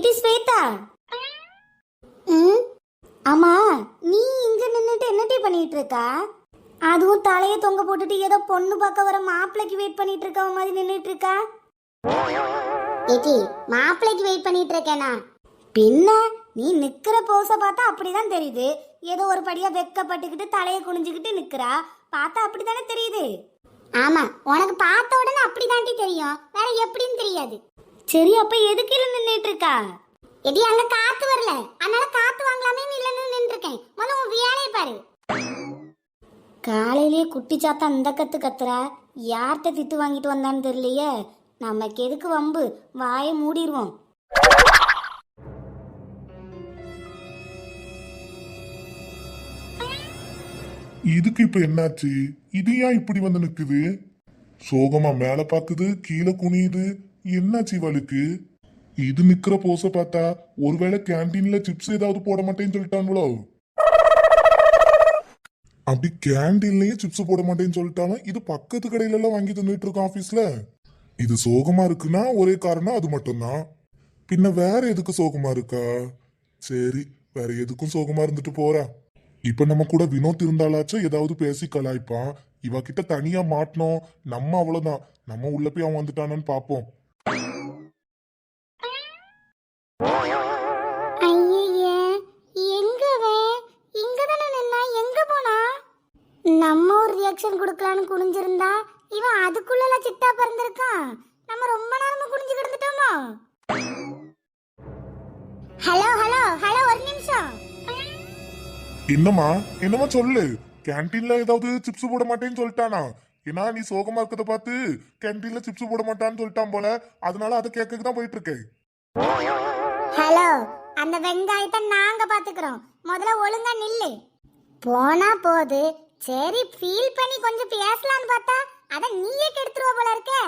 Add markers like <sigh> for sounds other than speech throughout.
ஏடி ஸ்வேதா ம்? ஆமா நீ இங்க நின்னுட்டு என்னடி பண்ணிட்டு இருக்கா அதுவும் தலைய தொங்க போட்டுட்டு ஏதோ பொண்ணு பார்க்க வர மாப்பிள்ளைக்கு வெயிட் பண்ணிட்டு இருக்கவ மாதிரி நின்னுட்டு இருக்கா ஏடி மாப்பிள்ளைக்கு வெயிட் பண்ணிட்டு இருக்கேனா பின்ன நீ நிக்கிற போஸ பார்த்தா அப்படிதான் தெரியுது. ஏதோ ஒரு படியா வெக்கப்பட்டுக்கிட்டு தலைய குனிஞ்சுக்கிட்டு நிக்கிறா. பார்த்தா அப்படிதானே தெரியுது. ஆமா உனக்கு பார்த்த உடனே அப்படிதாண்டி தெரியும். வேற எப்படின்னு தெரியாது. சரி அப்ப எதுக்கு இல்ல நின்னுட்டு இருக்கா எடி அங்க காத்து வரல. அதனால காத்து வாங்கலாமே இல்லன்னு நின்று இருக்கேன் முதல்ல உன் வேலையை பாரு. காலையிலேயே குட்டி சாத்தா அந்த கத்து கத்துறா. யார்கிட்ட திட்டு வாங்கிட்டு வந்தான்னு தெரியலையே. நமக்கு எதுக்கு வம்பு? வாயை மூடிடுவோம் இதுக்கு இப்ப என்னாச்சு? இது ஏன் இப்படி வந்து நிக்குது? சோகமா மேல பாக்குது கீழே குனியுது. என்னாச்சு இவளுக்கு இது நிக்கிற போச பார்த்தா ஒருவேளை கேண்டீன்ல சிப்ஸ் ஏதாவது போட மாட்டேன்னு சொல்லிட்டாங்களோ அப்படி கேண்டீன்லயே சிப்ஸ் போட மாட்டேன்னு சொல்லிட்டாலும் இது பக்கத்து கடையில எல்லாம் வாங்கி தந்துட்டு இருக்கோம் ஆபீஸ்ல இது சோகமா இருக்குன்னா ஒரே காரணம் அது மட்டும்தான். பின்ன வேற எதுக்கு சோகமா இருக்கா? சரி வேற எதுக்கும் சோகமா இருந்துட்டு போறா. இப்ப நம்ம கூட வினோத் இருந்தாலாச்சும் ஏதாவது பேசி கலாய்ப்பான். இவ கிட்ட தனியா மாட்டினோம் நம்ம அவ்வளவுதான். நம்ம உள்ள போய் அவன் வந்துட்டானான்னு பாப்போம் ரியாக்ஷன் கொடுக்கலான்னு குனிஞ்சிருந்தா இவன் அதுக்குள்ள சிட்டா பிறந்திருக்கான் நம்ம ரொம்ப நேரமா குனிஞ்சு கிடந்துட்டோமோ? ஹலோ ஹலோ ஹலோ ஒரு நிமிஷம். என்னம்மா? என்னம்மா சொல்லு? கேன்டீன்ல ஏதாவது சிப்ஸ் போட மாட்டேன்னு சொல்லிட்டானா? ஏன்னா நீ சோகமா இருக்கத பார்த்து கேன்டீன்ல சிப்ஸ் போட மாட்டான்னு சொல்லிட்டான் போல. அதனால அதை கேட்க தான் போயிட்டு இருக்கேன் ஹலோ அந்த வெங்காயத்தை நாங்க பாத்துக்கிறோம் முதல்ல ஒழுங்கா நில்லு. போனா போது சரி ஃபீல் பண்ணி கொஞ்சம் பேசலாம்னு பார்த்தா அத நீயே கெடுத்துருவ போல இருக்கே.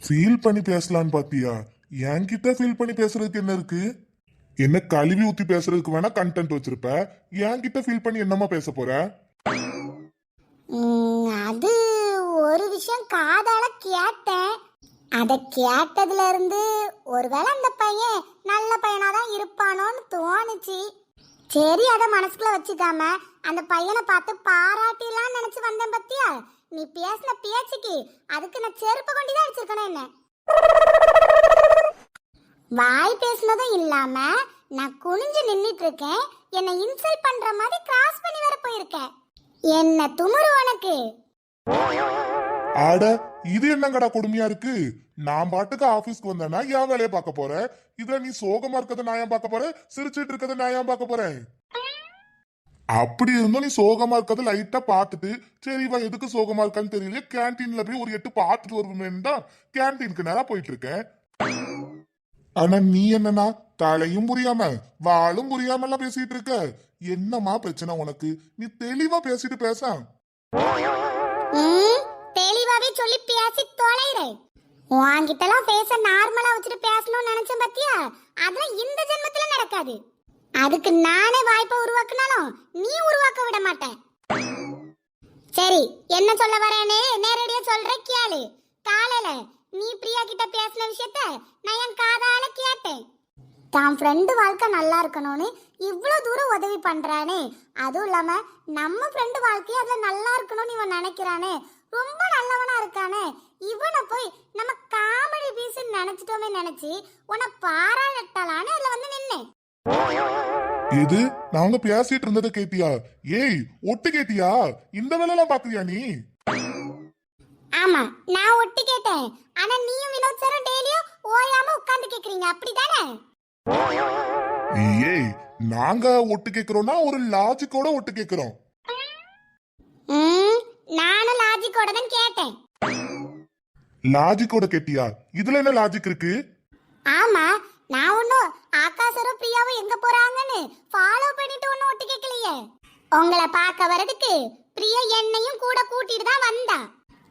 ஃபீல் பண்ணி பேசலான்னு பாத்தியா? என்கிட்ட ஃபீல் பண்ணி பேசுறதுக்கு என்ன இருக்கு? என்ன கழுவி ஊத்தி பேசுறதுக்கு வேணா கண்டென்ட் வச்சிருப்ப. என்கிட்ட ஃபீல் பண்ணி என்னம்மா பேச போற? அது ஒரு விஷயம் காதால கேட்டேன். அத கேட்டதுல இருந்து ஒருவேளை அந்த பையன் நல்ல பையனா தான் இருப்பானோன்னு தோணுச்சு. சரி அத மனசுக்குள்ள வச்சுக்காம அந்த பையனை பார்த்து பாராட்டிலாம் நினைச்சு வந்தேன் பத்தியா? நீ பேசின பேச்சுக்கு அதுக்கு நான் செருப்பு கொண்டு தான் அடிச்சிருக்கணும் என்ன? வாய் பேசுனதும் இல்லாம நான் குனிஞ்சு நின்னுட்டு இருக்கேன் என்னை இன்சல்ட் பண்ற மாதிரி கிராஸ் பண்ணி வர போயிருக்கேன். என்ன துமுறு உனக்கு? ஆட இது என்னங்கடா கொடுமையா இருக்கு? நான் பாட்டுக்கு ஆபீஸ்க்கு வந்தேன்னா என் வேலையை பார்க்க போறேன். இதுல நீ சோகமா இருக்கிறத நான் ஏன் பார்க்க போறேன்? சிரிச்சிட்டு இருக்கிறத நான் ஏன் பார்க்க போறேன்? அப்படி இருந்தும் நீ சோகமா இருக்கதை லைட்டா பார்த்துட்டு சரி இவன் எதுக்கு சோகமா இருக்கான்னு தெரியல கேன்டீன்ல போய் ஒரு எட்டு பார்த்துட்டு வருவேன் தான் கேன்டீனுக்கு நேரா போயிட்டு இருக்கேன். ஆனா நீ என்னன்னா தலையும் புரியாம வாளும் புரியாம எல்லாம் பேசிட்டு இருக்க. என்னம்மா பிரச்சனை உனக்கு? நீ தெளிவா பேசிட்டு பேச. தெளிவாவே சொல்லி பேசி தொலைறேன் உன்கிட்டலாம் பேச நார்மலா வச்சுட்டு பேசணும்னு நினைச்சேன் பத்தியா? அதெல்லாம் இந்த ஜென்மத்துல நடக்காது. அதுக்கு நானே வாய்ப்பை உருவாக்குனாலும் நீ உருவாக்க விட மாட்டேன். சரி என்ன சொல்ல வரேன்னு நேரடியா சொல்ற கேளு. காலையில நீ பிரியா கிட்ட பேசின விஷயத்த நான் என் காதால கேட்டேன். தான் ஃப்ரெண்டு வாழ்க்கை நல்லா இருக்கணும்னு இவ்வளோ தூரம் உதவி பண்ணுறானே அதுவும் இல்லாமல் நம்ம ஃப்ரெண்டு வாழ்க்கையை அதில் நல்லா இருக்கணும்னு இவன் நினைக்கிறானே. ரொம்ப நல்லவனா இருக்கானே. இவனை போய் நம்ம காமெடி பீஸ் நினச்சிட்டோமே நினச்சி உன்னை பாராட்டலான்னு அதில் வந்து நின்னேன். எது? நாங்க பேசிட்டு இருந்ததை கேட்டியா? ஏய் ஒட்டு கேட்டியா? இந்த வேலையெல்லாம் பாக்குறியா நீ? ஆமா நான் ஒட்டு கேட்டேன். ஆனா நீயும் வினோத் சாரும் டெய்லியும் ஓயாம உட்கார்ந்து கேக்குறீங்க. அப்படிதானே ஏய் நாங்க ஒட்டு கேக்குறோம்னா ஒரு லாஜிக்கோட ஒட்டு கேக்குறோம். ம் நானும் லாஜிக்கோட தான் கேட்டேன். லாஜிக்கோட கேட்டியா? இதுல என்ன லாஜிக் இருக்கு? ஆமா நான் ஒன்னும் ஆகாசரும் பிரியாவும் எங்க போறாங்கன்னு ஃபாலோ பண்ணிட்டு ஒன்னும் ஒட்டு கேட்கலையே. உங்களை பார்க்க வர்றதுக்கு பிரியா என்னையும் கூட கூட்டிட்டு தான் வந்தா.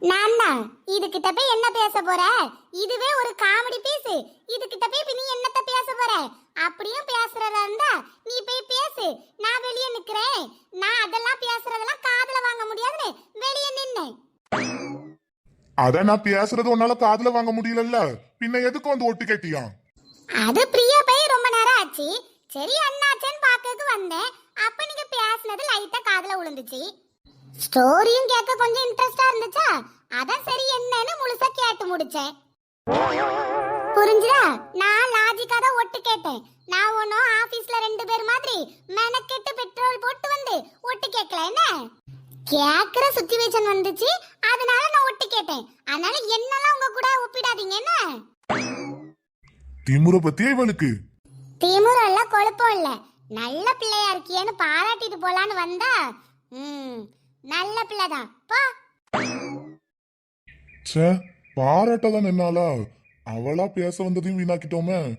நான் தான் இதுகிட்ட போய் என்ன பேச போற? இதுவே ஒரு காமெடி பீஸ் இதுகிட்ட போய் நீ என்னத்த பேச போற? அப்படியும் பேசுறதா இருந்தா நீ போய் பேசு. நான் வெளியே நிக்கிறேன். நான் அதெல்லாம் பேசுறதெல்லாம் காதுல வாங்க முடியாதுன்னு வெளியே நின்னேன் அத நான் பேசுறது உன்னால காதுல வாங்க முடியலல்ல. பின்ன எதுக்கு வந்து ஒட்டு கேட்டியா? அது பிரியா போய் ரொம்ப நேரம் ஆச்சு. சரி அண்ணாச்சேன்னு பார்க்கக்கு வந்தேன். அப்ப நீங்க பேசுனது லைட்டா காதுல விழுந்துச்சு. ஸ்டோரியும் கேட்க கொஞ்சம் இன்ட்ரெஸ்டா இருந்துச்சா? அதான் சரி என்னன்னு முழுசா கேட்டு முடிச்சேன். புரிஞ்சுதா? நான் லாஜிக்கா தான் ஒட்டு கேட்டேன். நான் ஒன்னும் ஆபீஸ்ல ரெண்டு பேர் மாதிரி மெனக்கெட்டு பெட்ரோல் போட்டு வந்து ஒட்டு கேட்கல என்ன? கேக்குற சுச்சுவேஷன் வந்துச்சு. அதனால நான் ஒட்டு கேட்டேன். அதனால என்னெல்லாம் உங்க கூட ஒப்பிடாதீங்க என்ன? திமுற பத்தியா இவளுக்கு? திமுரு எல்லாம் கொழுப்பம் இல்ல நல்ல பிள்ளையா இருக்கியேன்னு பாராட்டிட்டு போலான்னு வந்தா ம் நல்ல பிள்ளைதான். போ. ச்சே பாராட்டதான் என்னாலா? அவளா பேச வந்ததையும் வீணாக்கிட்டோமே.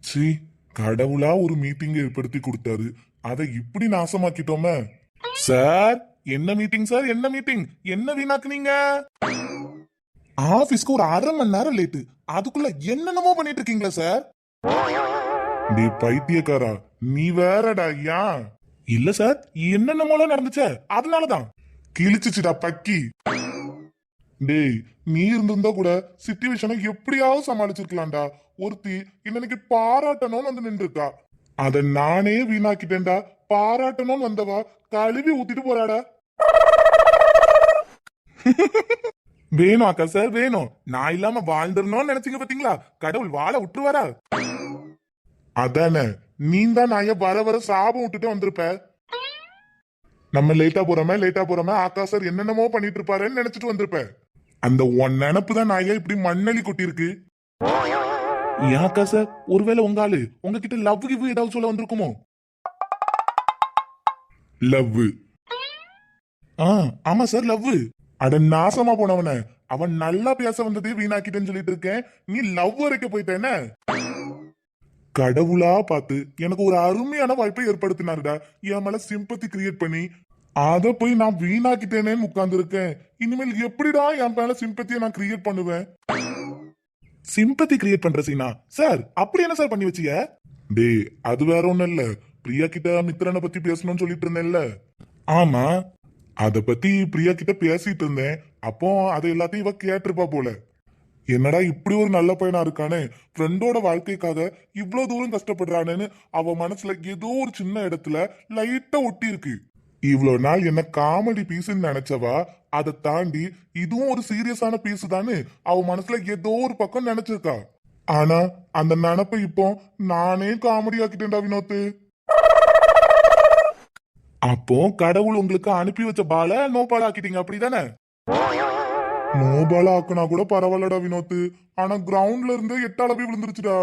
சி கடவுளா ஒரு மீட்டிங் ஏற்படுத்தி கொடுத்தாரு. அதை இப்படி நாசமாக்கிட்டோமே. சார் என்ன மீட்டிங் சார்? என்ன மீட்டிங் என்ன வீணாக்குனீங்க? ஆபீஸ்க்கு ஒரு அரை மணி நேரம் லேட்டு அதுக்குள்ள என்னென்னமோ பண்ணிட்டு இருக்கீங்களா சார் டே பைத்தியக்காரா நீ வேறடா ஐயா இல்ல சார் என்னென்னமோலாம் நடந்துச்சே அதனாலதான். கிழிச்சுச்சுடா பக்கி. டேய் நீ இருந்திருந்தா கூட சிச்சுவேஷனை எப்படியாவது சமாளிச்சிருக்கலாம்டா. ஒருத்தி இன்னைக்கு பாராட்டணும்னு வந்து நின்றுருக்கா. அத நானே வீணாக்கிட்டேன்டா. பாராட்டணும்னு வந்தவா கழுவி ஊத்திட்டு போறாடா. <laughs> வேணும் அக்கா சார் வேணும். நான் இல்லாம வாழ்ந்துடணும்னு நினைச்சீங்க பாத்தீங்களா? கடவுள் வாழ விட்டுருவாரா அதானே நீ தான் நான் வர வர சாபம் விட்டுட்டு வந்திருப்ப. நம்ம லேட்டா போறோமே லேட்டா போறோமே ஆக்கா சார் என்னென்னமோ பண்ணிட்டு இருப்பாருன்னு நினைச்சிட்டு வந்திருப்ப. அந்த ஒன் நினப்பு தான் நாயா இப்படி மண்ணலி கொட்டிருக்கு ஏக்கா சார் ஒருவேளை உங்க ஆளு உங்ககிட்ட லவ் கிவ் ஏதாவது சொல்ல வந்திருக்குமோ? லவ் ஆ ஆமா சார் லவ் அட நாசமா போனவன. அவன் நல்லா பேச வந்ததே வீணாக்கிட்டேன்னு சொல்லிட்டு இருக்கேன். நீ லவ் வரைக்கும் போயிட்டேன கடவுளா பார்த்து எனக்கு ஒரு அருமையான வாய்ப்பை ஏற்படுத்தினாருடா. என் மேல சிம்பத்தி கிரியேட் பண்ணி அத போய் நான் வீணாக்கிட்டேனேன்னு உட்கார்ந்து இருக்கேன் இனிமேல் எப்படிடா என் மேல சிம்பத்தியை நான் கிரியேட் பண்ணுவேன்? சிம்பத்தி கிரியேட் பண்ற சீனா? சார் அப்படி என்ன சார் பண்ணி வச்சிய? டேய் அது வேற ஒண்ணும் இல்ல. பிரியா கிட்ட மித்திரனை பத்தி பேசணும்னு சொல்லிட்டு இருந்தேன்ல. ஆமா. அத பத்தி பிரியா கிட்ட பேசிட்டு இருந்தேன். அப்போ அது எல்லாத்தையும் இவ கேட்டிருப்பா போல. என்னடா இப்படி ஒரு நல்ல பையனா இருக்கானே? ஃப்ரெண்டோட வாழ்க்கைக்காக இவ்வளோ தூரம் கஷ்டப்படுறானேன்னு அவ மனசுல ஏதோ ஒரு சின்ன இடத்துல லைட்டா ஒட்டி இருக்கு. இவ்வளோ நாள் என்ன காமெடி பீஸ்ன்னு நினைச்சவா? அதை தாண்டி இதுவும் ஒரு சீரியஸான பீஸ் தானே அவ மனசுல ஏதோ ஒரு பக்கம் நினைச்சிருக்கா. ஆனா அந்த நினப்பை இப்போ நானே காமெடி ஆக்கிட்டேன்டா வினோத்து. அப்போ கடவுள் உங்களுக்கு அனுப்பி வச்ச பால நோபால் ஆக்கிட்டீங்க அப்படிதானே? நோபால் ஆக்குனா கூட பரவாயில்லடா வினோத்து. ஆனா கிரவுண்ட்ல இருந்து எட்டால போய் விழுந்துருச்சுடா.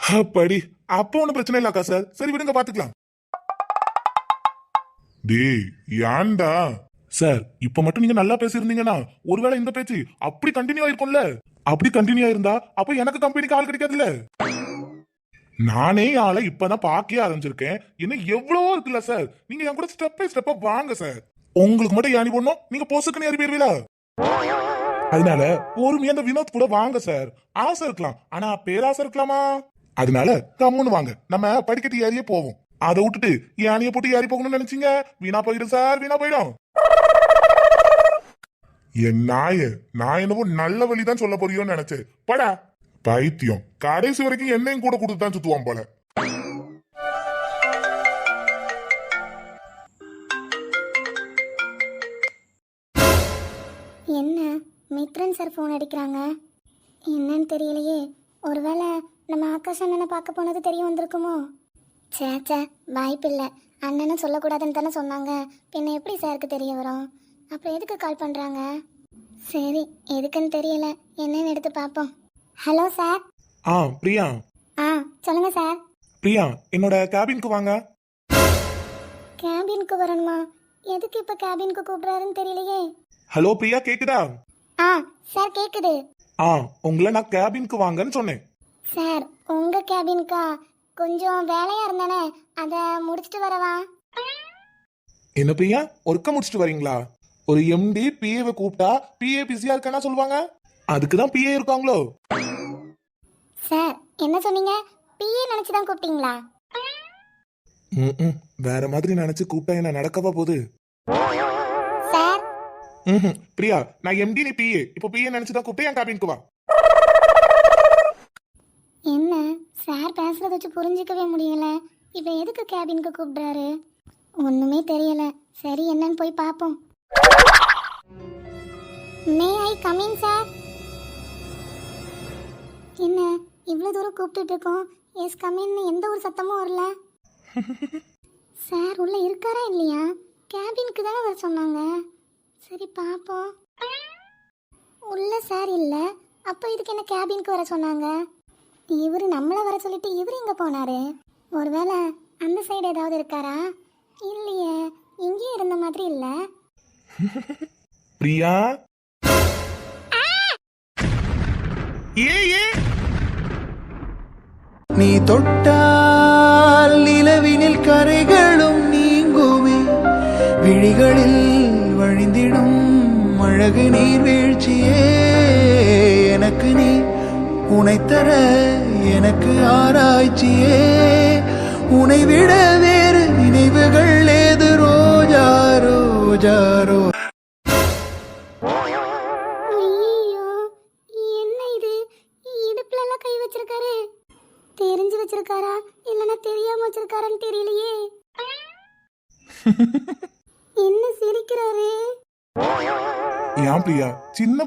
அப்படி அப்போ ஒன்றும் பிரச்சனை இல்லக்கா சார். சரி விடுங்க பாத்துக்கலாம். டேய் ஏன்டா? சார் இப்ப மட்டும் நீங்க நல்லா பேசியிருந்தீங்கன்னா ஒருவேளை இந்த பேச்சு அப்படி கண்டினியூ ஆயிருக்கும்ல? அப்படி கண்டினியூ ஆயிருந்தா அப்ப எனக்கு கம்பெனிக்கு ஆள் கிடைக்காதுல்ல? நானே ஆளை இப்பதான் பாக்கவே ஆரம்பிச்சிருக்கேன். இன்னும் எவ்வளவோ இருக்குல்ல சார் நீங்க என் கூட ஸ்டெப் பை ஸ்டெப்பா வாங்க சார் உங்களுக்கு மட்டும் யானி போடணும் நீங்க போசுக்குன்னு ஏறி போயிருவீங்களா அதனால பொறுமையா அந்த வினோத் கூட வாங்க சார் ஆசை இருக்கலாம். ஆனா பேராசை இருக்கலாமா? அதனால கம்முன்னு வாங்க. நம்ம படிக்கட்டு ஏறியே போவோம். அதை விட்டுட்டு யானையை போட்டு ஏறி போகணும்னு நினைச்சீங்க? வீணா போயிடும் சார் வீணா போயிடும். என் நாய நான் என்னவோ நல்ல வழிதான் சொல்ல போறியோன்னு நினைச்சேன். படா பைத்தியம். கடைசி வரைக்கும் என்னையும் கூட கொடுத்து தான் சுத்துவான் போல. என்ன? மித்ரன் சார் ஃபோன் அடிக்கிறாங்க. என்னன்னு தெரியலையே. ஒருவேளை நம்ம ஆகாஷ் அண்ணனை பார்க்க போனது தெரிய வந்திருக்குமோ? சே சே வாய்ப்பில்லை. அண்ணனும் சொல்லக்கூடாதுன்னு தானே சொன்னாங்க. பின்ன எப்படி சாருக்கு தெரிய வரும்? அப்புறம் எதுக்கு கால் பண்ணுறாங்க சரி எதுக்குன்னு தெரியல. என்னன்னு எடுத்து பார்ப்போம். Hello sir. ஆ பிரியா. ஆ சொல்லுங்கள் சார். பிரியா என்னோட கேபினுக்கு வாங்க. கேபினுக்கு வரணுமா? எதுக்கு இப்போ கேபினுக்கு கூப்பிட்றாருன்னு தெரியலையே. ஹலோ பிரியா கேக்குதா? ஆ சார் கேட்குது ஆ உங்களை நான் கேபினுக்கு வாங்கன்னு சொன்னேன். சார் உங்க கேபின்கா கொஞ்சம் வேலையா இருந்தேனே அதை முடிச்சிட்டு வரவா? என்ன பிரியா ஒர்க்க முடிச்சுட்டு வரீங்களா? ஒரு எம்டி பிஏவை கூப்பிட்டா பிஏ பிஸியா இருக்கானா சொல்லுவாங்க? அதுக்கு தான் பிஏ இருக்காங்களோ? சார் என்ன சொன்னீங்க? பிஏ நினைச்சு தான் கூப்பிட்டீங்களா? ம் வேற மாதிரி நினைச்சு கூப்பிட்டா என்ன நடக்கவா போகுது? சார். ம் பிரியா நான் எம்டி நீ பிஏ இப்போ பிஏ நினைச்சு தான் கூப்பிட்டு என் கேபினுக்கு வா? என்ன? சார் பேசுறத வச்சு புரிஞ்சிக்கவே முடியல. இப்போ எதுக்கு கேபினுக்கு கூப்பிடுறாரு? ஒண்ணுமே தெரியல. சரி என்னன்னு போய் பார்ப்போம் மே ஐ கமிங் சார் என்ன இவ்வளோ தூரம் கூப்பிட்டுட்டு இருக்கோம் எஸ் கமின்னு எந்த ஒரு சத்தமும் வரல. <laughs> சார் உள்ள இருக்காரா இல்லையா? கேபினுக்கு தானே வர சொன்னாங்க. சரி பார்ப்போம் உள்ள சார் இல்லை. அப்போ இதுக்கு என்ன கேபினுக்கு வர சொன்னாங்க? இவர் நம்மளை வர சொல்லிட்டு இவர் எங்கே போனாரு. ஒருவேளை அந்த சைடு ஏதாவது இருக்காரா? இல்லையே இங்கேயும் இருந்த மாதிரி இல்லை. <laughs> பிரியா? ஏ ஏ நீ தொட்டால் நிலவினில் கரைகளும் நீங்குமே. விழிகளில் வழிந்திடும் அழகு நீர் வீழ்ச்சியே. எனக்கு நீ உனைத்தர எனக்கு ஆராய்ச்சியே. உனை விடவே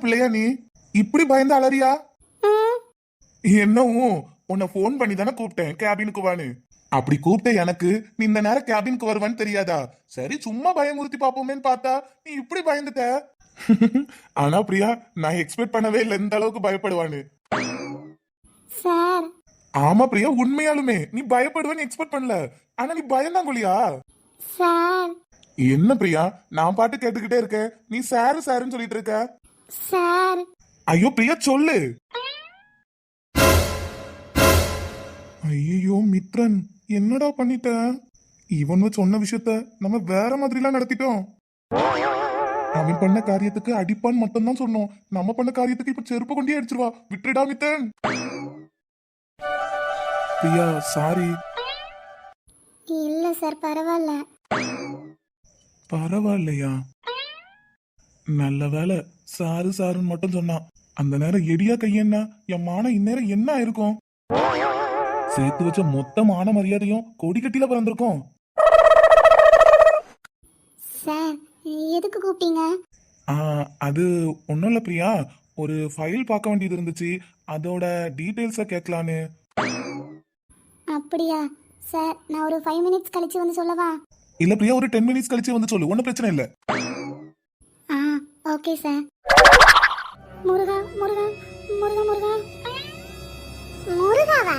பிள்ளையா நீ? இப்படி பயந்து அலறியா? என்னவும் உன்னை ஃபோன் பண்ணி தானே கூப்பிட்டேன் கேபினுக்கு வான்னு. அப்படி கூப்பிட்ட எனக்கு நீ இந்த நேரம் கேபினுக்கு வருவான்னு தெரியாதா? சரி சும்மா பயமுறுத்தி பாப்போமேன்னு பார்த்தா நீ இப்படி பயந்துட்ட? ஆனா பிரியா நான் எக்ஸ்பெக்ட் பண்ணவே இல்லை இந்த அளவுக்கு பயப்படுவான்னு. சார். ஆமா பிரியா உண்மையாலுமே நீ பயப்படுவேன்னு எக்ஸ்பெக்ட் பண்ணல. ஆனா நீ பயந்தாங்கொழியா? சார். என்ன பிரியா நான் பாட்டு கேட்டுக்கிட்டே இருக்கேன். நீ சாரு சாருன்னு சொல்லிட்டு இருக்க. சார். ஐயோ பிரியா சொல்லு. ஐயோ மித்ரன் என்னடா பண்ணிட்ட? இவன் சொன்ன விஷயத்த நம்ம வேற மாதிரிலாம் நடத்திட்டோம். அவன் பண்ண காரியத்துக்கு அடிப்பான்னு மட்டும்தான் சொன்னோம் நம்ம பண்ண காரியத்துக்கு இப்ப செருப்பு கொண்டே அடிச்சிருவா. விட்டுடா மித்தன் பிரியா சாரி இல்லை சார் பரவாயில்ல. பரவாயில்லையா? நல்ல வேலை சாரு சாருன்னு மட்டும் சொன்னான். அந்த நேரம் எடியா கையன்னா என் மானம் இந்நேரம் என்ன ஆயிருக்கும்? சேர்த்து வச்ச மொத்த மான மரியாதையும் கொடிக்கட்டில பிறந்திருக்கும். சார் எதுக்கு கூப்பிட்டீங்க? அது ஒன்றும் இல்லை பிரியா. ஒரு ஃபைல் பார்க்க வேண்டியது இருந்துச்சு. அதோட டீட்டெயில்ஸை கேட்கலான்னு. அப்படியா? சார் நான் ஒரு ஃபைவ் மினிட்ஸ் கழிச்சு வந்து சொல்லவா? இல்லை பிரியா ஒரு டென் மினிட்ஸ் கழிச்சு வந்து சொல்லு. ஒன்றும் பிரச்சனை இல்லை. Okay sir. முருகா முருகா முருகா முருகா. முருகாவா?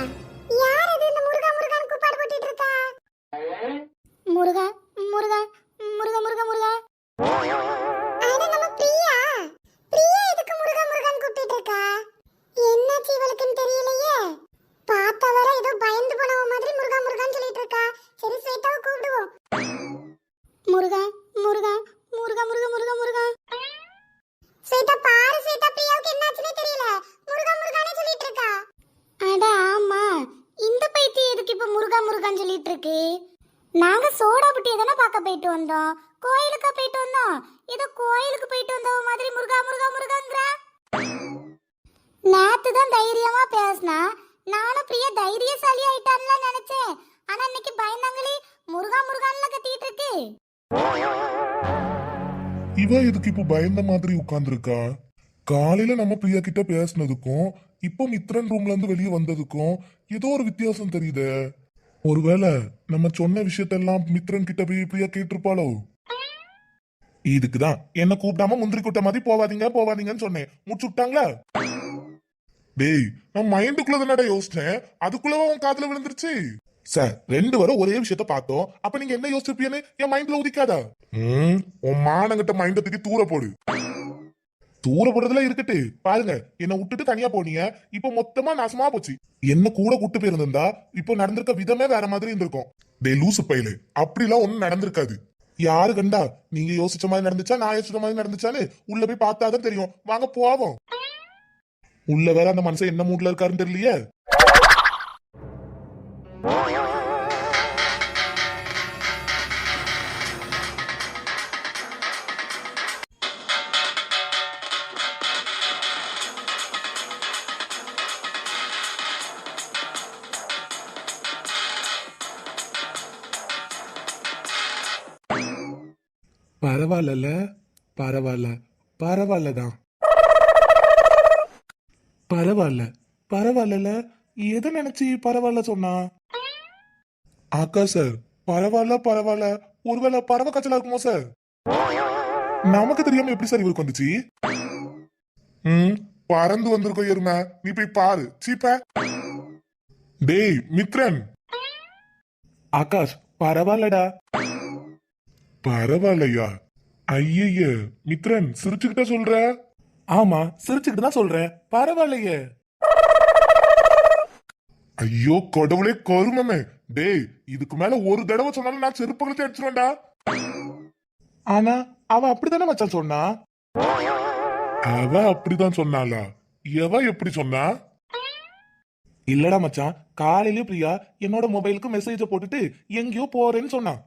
நாங்க சோடா புட்டியை தானே பார்க்க போயிட்டு வந்தோம். கோயிலுக்கா போயிட்டு வந்தோம். ஏதோ கோயிலுக்கு போயிட்டு வந்தவ மாதிரி முருகா முருகா முருகாங்கிற. நேத்து தான் தைரியமா பேசினா. நானும் பிரியா தைரியசாலி ஆயிட்டான்ல நினைச்சேன். ஆனா இன்னைக்கு பயந்தாங்களே முருகா முருகான்ல கத்திட்டு இருக்கு. இவ இதுக்கு இப்போ பயந்த மாதிரி உட்கார்ந்துருக்கா? காலையில நம்ம பிரியா கிட்ட பேசினதுக்கும் இப்போ மித்ரன் ரூம்ல இருந்து வெளியே வந்ததுக்கும் ஏதோ ஒரு வித்தியாசம் தெரியுதே. ஒருவேளை நம்ம சொன்ன விஷயத்தெல்லாம் மித்ரன் கிட்ட போய் இப்படியா கேட்டிருப்பாளோ? இதுக்குதான் என்ன கூப்பிடாம முந்திரி கூட்ட மாதிரி போவாதீங்க போவாதீங்கன்னு சொன்னேன். முடிச்சு விட்டாங்களா டேய் நான் மைண்டுக்குள்ள தானடா யோசிச்சேன். அதுக்குள்ளவா உன் காதுல விழுந்துருச்சு? சார் ரெண்டு வரை ஒரே விஷயத்த பார்த்தோம். அப்ப நீங்க என்ன யோசிச்சிருப்பீங்கன்னு என் மைண்ட்ல உதிக்காதா? உம் உன் மானங்கிட்ட மைண்ட தூக்கி தூர போடு. தூர போடுறதுல இருக்கட்டு. பாருங்க என்ன விட்டுட்டு தனியா போனீங்க. இப்ப மொத்தமா நாசமா போச்சு. என்ன கூட கூட்டு போயிருந்திருந்தா இப்போ நடந்திருக்க விதமே வேற மாதிரி இருந்திருக்கும். டே லூசு பையலு. அப்படிலாம் ஒண்ணும் நடந்திருக்காது. யாரு கண்டா? நீங்க யோசிச்ச மாதிரி நடந்துச்சா? நான் யோசிச்ச மாதிரி நடந்துச்சான்னு உள்ள போய் பார்த்தாதான் தெரியும். வாங்க போவோம். உள்ள வேற அந்த மனுஷன் என்ன மூட்ல இருக்காருன்னு தெரியலையே. பரவாயில்லல. பரவாயில்ல. பரவாயில்லதான் பரவாயில்ல. பரவாயில்லல. எதை நினைச்சு பரவாயில்ல சொன்னா? அக்கா சார் பரவாயில்ல பரவாயில்ல. ஒருவேளை பறவை காய்ச்சலா இருக்குமோ சார் நமக்கு தெரியாம எப்படி சார் இவருக்கு வந்துச்சு? ம் பறந்து வந்திருக்கோம் எருமை. நீ போய் பாரு. சீப்ப. டேய் மித்ரன். ஆகாஷ் பரவாயில்லடா. பரவாயில்லையா? ஐயய்ய மித்ரன் சிரிச்சுக்கிட்ட சொல்ற? ஆமா சிரிச்சுக்கிட்டு தான் சொல்றேன். பரவாயில்லையே. ஐயோ கடவுளே கருமமே. டேய் இதுக்கு மேல ஒரு தடவை சொன்னாலும் நான் செருப்பு கழுத்து அடிச்சிருவேன்டா. ஆனா அவ அப்படித்தானே மச்சான் சொன்னா? அவ அப்படிதான் சொன்னாளா? எவ எப்படி சொன்னா? இல்லடா மச்சான் காலையிலே பிரியா என்னோட மொபைலுக்கு மெசேஜ போட்டுட்டு எங்கேயோ போறேன்னு சொன்னான்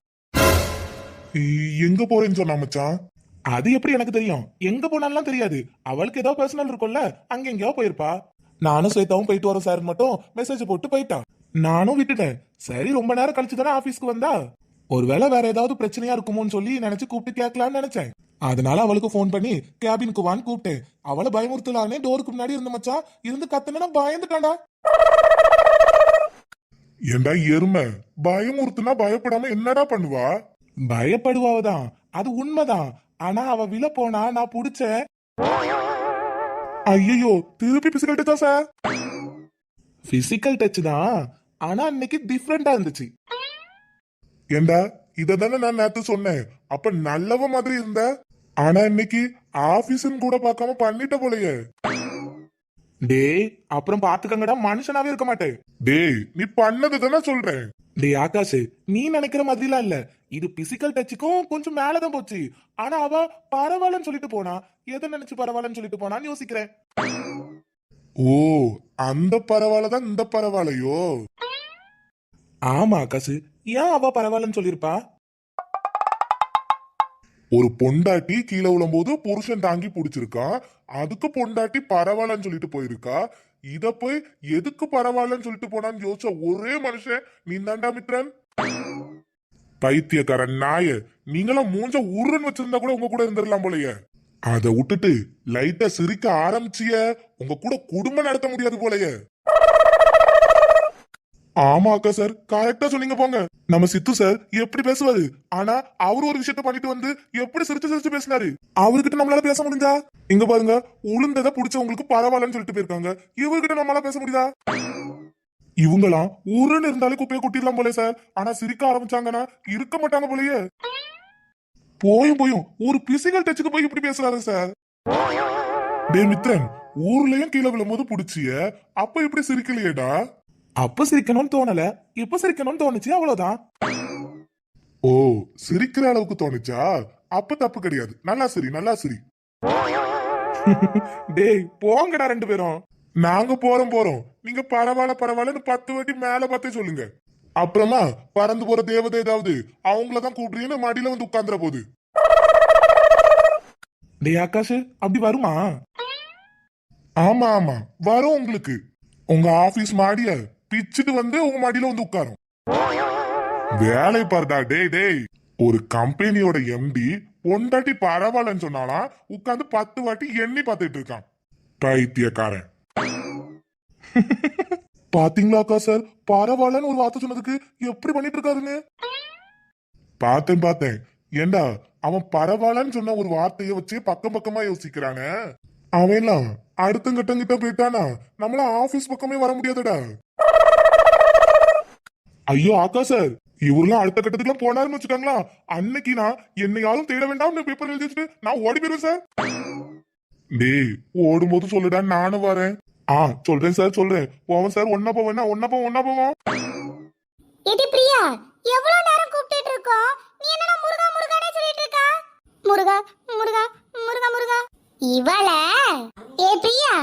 எங்க போறேன்னு சொன்னா மச்சான்? அது எப்படி எனக்கு தெரியும்? எங்க போனாலும் தெரியாது. அவளுக்கு ஏதோ பர்சனல் இருக்கும்ல அங்க எங்கேயோ போயிருப்பா. நானும் ஸ்வேதாவும் போயிட்டு வரோம் சார் மட்டும். மெசேஜ் போட்டு போயிட்டான். நானும் விட்டுட்டேன். சரி ரொம்ப நேரம் கழிச்சு தானே ஆபீஸ்க்கு வந்தா? ஒருவேளை வேற ஏதாவது பிரச்சனையா இருக்குமோன்னு சொல்லி நினைச்சு கூப்பிட்டு கேட்கலாம்னு நினைச்சேன். அதனால அவளுக்கு ஃபோன் பண்ணி கேபினுக்கு வான்னு கூப்பிட்டேன். அவளை பயமுறுத்தலானே டோருக்கு முன்னாடி இருந்த மச்சான் இருந்து கத்துனா பயந்துட்டாடா ஏண்டா எருமை? பயமுறுத்துனா பயப்படாம என்னடா பண்ணுவா? பயப்படுவாவதான் அது உண்மைதான். ஆனா அவ விழ போனா நான் புடிச்சேன் ஐயோ திருப்பி பிசிக்கல் டச்சா சார் பிசிக்கல் டச் தான் ஆனா அன்னைக்கு டிஃப்ரெண்டா இருந்துச்சு. ஏண்டா இததானே நான் நேத்து சொன்னேன். அப்ப நல்லவ மாதிரி இருந்த? ஆனா இன்னைக்கு ஆபீஸ்னு கூட பார்க்காம பண்ணிட்ட போலயே. டேய் அப்புறம் பாத்துக்கங்கடா மனுஷனாவே இருக்க மாட்டேன். டேய் நீ பண்ணது தானே சொல்றேன் டேய் ஆகாஷ் நீ நினைக்கிற மாதிரிலாம் இல்ல. இது பிசிக்கல் டச்சுக்கும் கொஞ்சம் மேலதான் போச்சு. ஆனா அவ பரவாயில்லன்னு சொல்லிட்டு போனா எதை நினைச்சு பரவாயில்லன்னு சொல்லிட்டு போனான்னு யோசிக்கிறேன். ஓ அந்த பரவாயில்ல தான் இந்த பரவாயில்லையோ? ஆமா ஆகாஷ். ஏன் அவ பரவாயில்லன்னு சொல்லிருப்பா ஒரு பொண்டாட்டி கீழே விழும்போது புருஷன் தாங்கி பிடிச்சிருக்கான் அதுக்கு பொண்டாட்டி பரவாயில்லன்னு சொல்லிட்டு போயிருக்கா? இத போய் எதுக்கு பரவாயில்லன்னு சொல்லிட்டு போனான்னு யோசிச்ச ஒரே மனுஷன் நீ தாண்டா மித்ரன்? பைத்தியக்காரன் நாய. நீங்களாம் மூஞ்ச உருன்னு வச்சிருந்தா கூட உங்க கூட இருந்துடலாம் போலயே. அதை விட்டுட்டு லைட்டா சிரிக்க ஆரம்பிச்சிய. உங்க கூட குடும்பம் நடத்த முடியாது போலயே. ஆமா அக்கா சார் கரெக்டா சொன்னீங்க போங்க. நம்ம சித்து சார் எப்படி பேசுவாரு? ஆனா அவரு ஒரு விஷயத்த பண்ணிட்டு வந்து எப்படி சிரிச்சு சிரிச்சு பேசினாரு? அவர்கிட்ட நம்மளால பேச முடிஞ்சா? இங்க பாருங்க உளுந்ததை புடிச்சவங்களுக்கு பரவாயில்லன்னு சொல்லிட்டு போயிருக்காங்க. இவர்கிட்ட நம்மளால பேச முடியுதா? இவங்களாம் ஊருன்னு இருந்தாலே குப்பையை கொட்டிடலாம் போல சார். ஆனா சிரிக்க ஆரம்பிச்சாங்கன்னா இருக்க மாட்டாங்க போலயே. போயும் போயும். ஒரு பிசிக்கல் டச்சுக்கு போய் இப்படி பேசுறாரு சார். டே மித்ரன் ஊர்லயும் கீழே விழும்போது புடிச்சிய. அப்ப இப்படி சிரிக்கலையேடா? அப்ப சிரிக்கணும்னு தோணல. இப்ப சிரிக்கணும்னு தோணுச்சு அவ்வளவுதான். ஓ சிரிக்கிற அளவுக்கு தோணுச்சா? அப்ப தப்பு கிடையாது. நல்லா சிரி நல்லா சிரி. <laughs> டேய் போங்கடா ரெண்டு பேரும். நாங்க போறோம் போறோம். நீங்க பரவாயில்ல பரவாயில்லன்னு பத்து வாட்டி மேல பார்த்தே சொல்லுங்க. அப்புறமா பறந்து போற தேவதை ஏதாவது அவங்கள தான் கூப்பிடுறீன்னு மடியில வந்து உட்கார்ந்துற போகுது டேய் ஆகாஷ் அப்படி வருமா? ஆமா ஆமா. வரும் உங்களுக்கு. உங்க ஆபீஸ் மாடிய பிச்சுட்டு வந்து உங்க மாடியில வந்து உட்காரும். வேலை பாருடா டேய் டேய். ஒரு கம்பெனியோட எம்டி பொண்டாட்டி பரவாயில்லன்னு சொன்னாலாம் உட்கார்ந்து பத்து வாட்டி எண்ணி பார்த்துட்டு இருக்கான். பைத்தியக்காரன். பாத்தீங்களாக்கா சார்? பரவாயில்லன்னு ஒரு வார்த்தை சொன்னதுக்கு எப்படி பண்ணிட்டு இருக்காருன்னு? பார்த்தேன் பார்த்தேன். ஏண்டா அவன் பரவாயில்லன்னு சொன்ன ஒரு வார்த்தைய வச்சு பக்கம் பக்கமா யோசிக்கிறானே? அவன்லாம் அடுத்த கட்டங்கிட்ட போயிட்டானா? நம்மள ஆபீஸ் பக்கமே வர முடியாதுடா. ஐயோ ஆக்கா சார். இவரெல்லாம் அடுத்த கட்டத்துக்குலாம் போனாருன்னு வச்சுக்காங்களா அன்னைக்கு நான் என்னை யாரும் தேட வேண்டாம்னு பேப்பர் எழுதி வச்சுட்டு நான் ஓடி போயிருவேன் சார். டேய் ஓடும்போது சொல்லுடா நானும் வரேன். ஆ சொல்றேன் சார் சொல்றேன். போவோம் சார் ஒன்னா போவேன்னா ஒன்னா போவோம் ஒன்னா போவோம். ஏடி பிரியா எவ்வளவு நேரம் கூப்பிட்டுட்டு இருக்கோம்? நீ என்ன முருகா முருகானே சொல்லிட்டு இருக்கா? முருகா முருகா முருகா முருகா. இவள. ஏ பிரியா.